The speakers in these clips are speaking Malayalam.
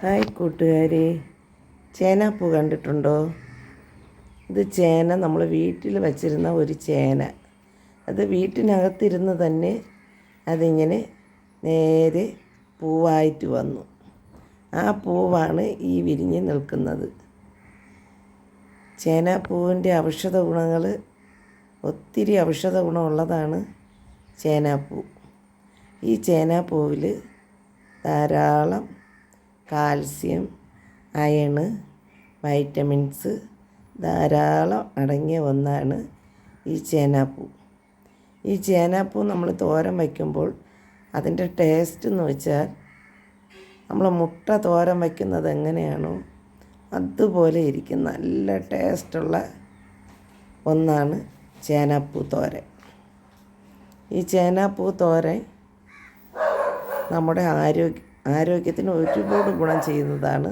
ഹായ് കൂട്ടുകാരെ. ചേനാപ്പൂ കണ്ടിട്ടുണ്ടോ? ഇത് ചേന നമ്മൾ വീട്ടിൽ വച്ചിരുന്ന ഒരു ചേന. അത് വീട്ടിനകത്തിരുന്ന് തന്നെ അതിങ്ങനെ നേരെ പൂവായിട്ട് വന്നു. ആ പൂവാണ് ഈ വിരിഞ്ഞ് നിൽക്കുന്നത്. ചേനാപ്പൂവിന്റെ ഔഷധ ഗുണങ്ങൾ ഒത്തിരി ഔഷധ ഗുണമുള്ളതാണ് ചേനാപ്പൂ ഈ ചേനാപ്പൂവിൽ ധാരാളം കാൽസ്യം അയണ് വൈറ്റമിൻസ് ധാരാളം അടങ്ങിയ ഒന്നാണ് ഈ ചേനാപ്പൂ. ഈ ചേനാപ്പൂ നമ്മൾ തോരൻ വയ്ക്കുമ്പോൾ അതിന്റെ ടേസ്റ്റ് എന്ന് വെച്ചാൽ നമ്മൾ മുട്ട തോരൻ വയ്ക്കുന്നത് എങ്ങനെയാണോ അതുപോലെ ഇരിക്കും. നല്ല ടേസ്റ്റുള്ള ഒന്നാണ് ചേനാപ്പൂ തോരൻ. ഈ ചേനാപ്പൂ തോരൻ നമ്മുടെ ആരോഗ്യ ആരോഗ്യത്തിന് ഒരുപാട് ഗുണം ചെയ്യുന്നതാണ്.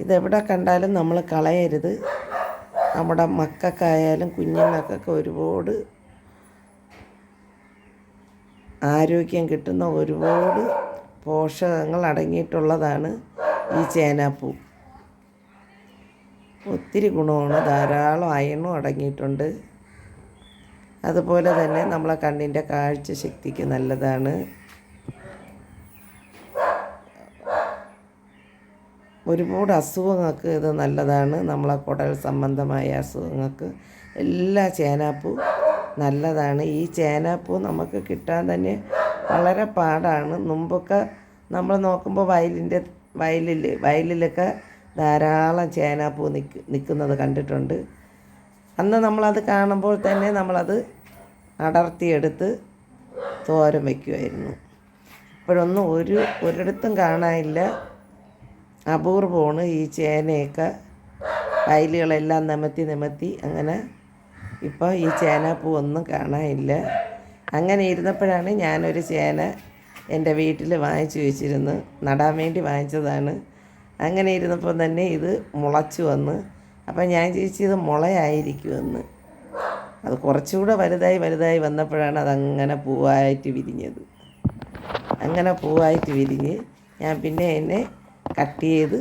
ഇതെവിടെ കണ്ടാലും നമ്മൾ കളയരുത്. നമ്മുടെ മക്കൾക്കായാലും കുഞ്ഞുങ്ങൾക്കൊക്കെ ഒരുപാട് ആരോഗ്യം കിട്ടുന്ന ഒരുപാട് പോഷകങ്ങൾ അടങ്ങിയിട്ടുള്ളതാണ് ഈ ചേനാപ്പൂ. ഒത്തിരി ഗുണമാണ്. ധാരാളം അയണും അടങ്ങിയിട്ടുണ്ട്. അതുപോലെ തന്നെ നമ്മളെ കണ്ണിന്റെ കാഴ്ച ശക്തിക്ക് നല്ലതാണ്. ഒരുപാട് അസുഖങ്ങൾക്ക് ഇത് നല്ലതാണ്. നമ്മളെ കുടൽ സംബന്ധമായ അസുഖങ്ങൾക്ക് എല്ലാ ചേനാപ്പൂ നല്ലതാണ്. ഈ ചേനാപ്പൂ നമുക്ക് കിട്ടാൻ തന്നെ വളരെ പാടാണ്. മുമ്പൊക്കെ നമ്മൾ നോക്കുമ്പോൾ വയലിന്റെ വയലിൽ വയലിലൊക്കെ ധാരാളം ചേനാപ്പൂ നിൽക്ക് നിൽക്കുന്നത് കണ്ടിട്ടുണ്ട്. അന്ന് നമ്മളത് കാണുമ്പോൾ തന്നെ നമ്മളത് അടർത്തിയെടുത്ത് തോരൻ വയ്ക്കുമായിരുന്നു. ഇപ്പോഴൊന്നും ഒരു ഒരിടത്തും കാണാനില്ല. അപൂർവമാണ് ഈ ചേനയൊക്കെ വയലുകളെല്ലാം നിമത്തി നിമത്തി അങ്ങനെ ഇപ്പോൾ ഈ ചേനാപ്പൂ ഒന്നും കാണാനില്ല. അങ്ങനെ ഇരുന്നപ്പോഴാണ് ഞാനൊരു ചേന എന്റെ വീട്ടിൽ വാങ്ങിച്ചു വെച്ചിരുന്നു നടാൻ വേണ്ടി വാങ്ങിച്ചതാണ്. അങ്ങനെ ഇരുന്നപ്പോൾ തന്നെ ഇത് മുളച്ചു വന്ന്. അപ്പം ഞാൻ ചേച്ചി ഇത് മുളയായിരിക്കുമെന്ന്. അത് കുറച്ചുകൂടെ വലുതായി വലുതായി വന്നപ്പോഴാണ് അതങ്ങനെ പൂവായിട്ട് വിരിഞ്ഞത്. അങ്ങനെ പൂവായിട്ട് വിരിഞ്ഞ് ഞാൻ പിന്നെ അതിനെ കട്ട് ചെയ്ത്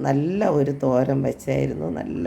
നല്ല ഒരു തോരൻ വെച്ചായിരുന്നു. നല്ല